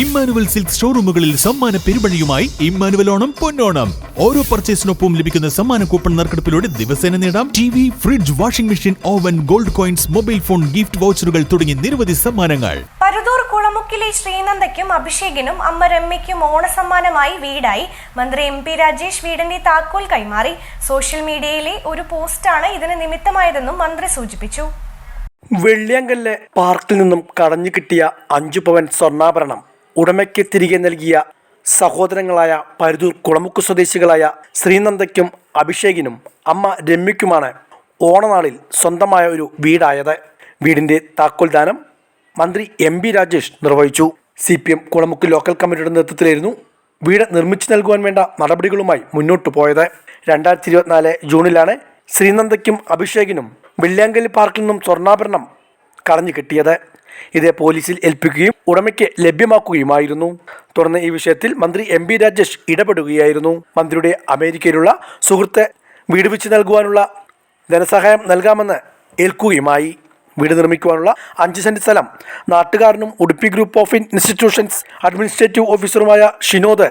Emmanuel silk ഷോറൂമുകളിൽ സമ്മാന പെരുമഴയുമായി Emmanuel Onam പൊന്നോണം. ഓരോ പർച്ചേസിനൊപ്പം ലഭിക്കുന്ന സമ്മാന കൂപ്പൺ നറുക്കെടുപ്പിലൂടെ ദിവസേന നേടാം T V fridge washing machine oven gold coins mobile phone gift വൗച്ചറുകൾ തുടങ്ങി നിരവധി സമ്മാനങ്ങൾ. പരുതൂർ കുളമുക്കിലെ ശ്രീനന്ദയ്ക്കും അഭിഷേകിനും അമ്മ രമ്യയ്ക്കും ഓണസമ്മാനമായി വീടായി. മന്ത്രി എം പി രാജേഷ് വീടിന്റെ താക്കോൽ കൈമാറി. സോഷ്യൽ മീഡിയയിലെ ഒരു പോസ്റ്റാണ് ഇതിന് നിമിത്തമായതെന്നും മന്ത്രി സൂചിപ്പിച്ചു. വെള്ളിയങ്കലിലെ പാർക്കിൽ നിന്നും കടഞ്ഞു കിട്ടിയ അഞ്ചു പവൻ സ്വർണാഭരണം. ഉടമയ്ക്ക് തിരികെ നൽകിയ സഹോദരങ്ങളായ പരുതൂർ കുളമുക്ക് സ്വദേശികളായ ശ്രീനന്ദയ്ക്കും അഭിഷേകിനും അമ്മ രമ്യയ്ക്കുമാണ് ഓണനാളിൽ സ്വന്തമായ ഒരു വീടായത്. വീടിന്റെ താക്കോൽദാനം മന്ത്രി എം ബി രാജേഷ് നിർവഹിച്ചു. C P M Kulamukku local കമ്മിറ്റിയുടെ നേതൃത്വത്തിലായിരുന്നു വീട് നിർമ്മിച്ചു നൽകുവാൻ വേണ്ട നടപടികളുമായി മുന്നോട്ട് പോയത്. രണ്ടായിരത്തി ഇരുപത്തിനാല് ജൂണിലാണ് ശ്രീനന്ദയ്ക്കും അഭിഷേകിനും വെള്ളിയാങ്കലി പാർക്കിൽ നിന്നും സ്വർണാഭരണം കളഞ്ഞു കിട്ടിയത്. ഇത് പോലീസിൽ ഏൽപ്പിക്കുകയും ഉടമയ്ക്ക് ലഭ്യമാക്കുകയുമായിരുന്നു. തുടർന്ന് ഈ വിഷയത്തിൽ മന്ത്രി എം രാജേഷ് ഇടപെടുകയായിരുന്നു. മന്ത്രിയുടെ അമേരിക്കയിലുള്ള സുഹൃത്ത് വീട് വെച്ച് നൽകുവാനുള്ള ധനസഹായം നൽകാമെന്ന് ഏൽക്കുകയുമായി. വീട് നിർമ്മിക്കുവാനുള്ള അഞ്ച് സെന്റ് സ്ഥലം നാട്ടുകാരനും Udupi group of institutions administrative ഓഫീസറുമായ Shinod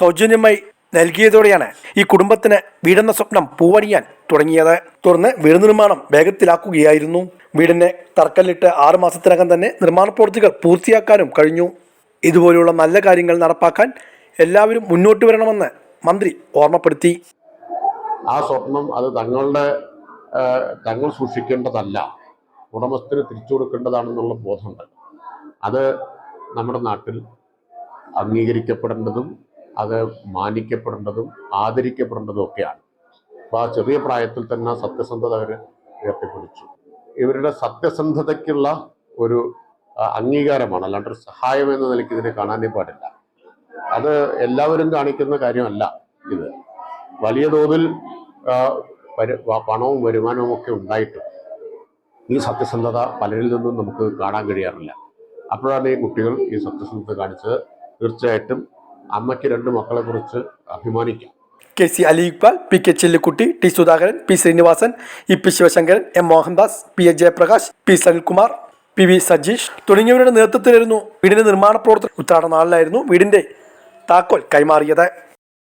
സൗജന്യമായി നൽകിയതോടെയാണ് ഈ കുടുംബത്തിന് വീടെന്ന സ്വപ്നം പൂവണിയാൻ തുടങ്ങിയത്. തുടർന്ന് വീട് നിർമ്മാണം വേഗത്തിലാക്കുകയായിരുന്നു. വീടിനെ തറക്കല്ലിട്ട് ആറ് മാസത്തിനകം തന്നെ നിർമ്മാണ പ്രവൃത്തികൾ പൂർത്തിയാക്കാനും കഴിഞ്ഞു. ഇതുപോലെയുള്ള നല്ല കാര്യങ്ങൾ നടപ്പാക്കാൻ എല്ലാവരും മുന്നോട്ട് വരണമെന്ന് മന്ത്രി ഓർമ്മപ്പെടുത്തി. ആ സ്വപ്നം അത് തങ്ങളുടെ തങ്ങൾ സൂക്ഷിക്കേണ്ടതല്ല. ഉടമസ്ഥന് തിരിച്ചു കൊടുക്കേണ്ടതാണെന്നുള്ള ബോധമുണ്ട് അത് നമ്മുടെ നാട്ടിൽ അംഗീകരിക്കപ്പെടേണ്ടതും അത് മാനിക്കപ്പെടേണ്ടതും ആദരിക്കപ്പെടേണ്ടതും ഒക്കെയാണ്. അപ്പോൾ ആ ചെറിയ പ്രായത്തിൽ തന്നെ സത്യസന്ധത അവർ ഉയർത്തിപ്പിടിച്ചു ഇവരുടെ സത്യസന്ധതയ്ക്കുള്ള ഒരു അംഗീകാരമാണ്. അല്ലാണ്ട് ഒരു സഹായം എന്ന നിലയ്ക്ക് ഇതിനെ കാണാനേ പാടില്ല. അത് എല്ലാവരും കാണിക്കുന്ന കാര്യമല്ല ഇത്. വലിയ തോതിൽ പണവും വരുമാനവും ഒക്കെ ഉണ്ടായിട്ട് ഈ സത്യസന്ധത പലരിൽ നിന്നും നമുക്ക് കാണാൻ കഴിയാറില്ല. അപ്പോഴാണ് ഈ കുട്ടികൾ ഈ സത്യസന്ധത കാണിച്ചത്. തീർച്ചയായിട്ടും അമ്മയ്ക്ക് രണ്ട് മക്കളെ കുറിച്ച് അഭിമാനിക്കാം. K C Ali Iqbal P K Chellikutty T Sudhakaran P Srinivasan E P Sivasankaran M Mohandas P A Jayaprakash P Sanilkumar P V Sajeesh തുടങ്ങിയവരുടെ നേതൃത്വത്തിലായിരുന്നു വീടിന്റെ നിർമ്മാണ പ്രവർത്തനം. ഉത്രാട നാളിലായിരുന്നു വീടിന്റെ താക്കോൽ കൈമാറിയത്.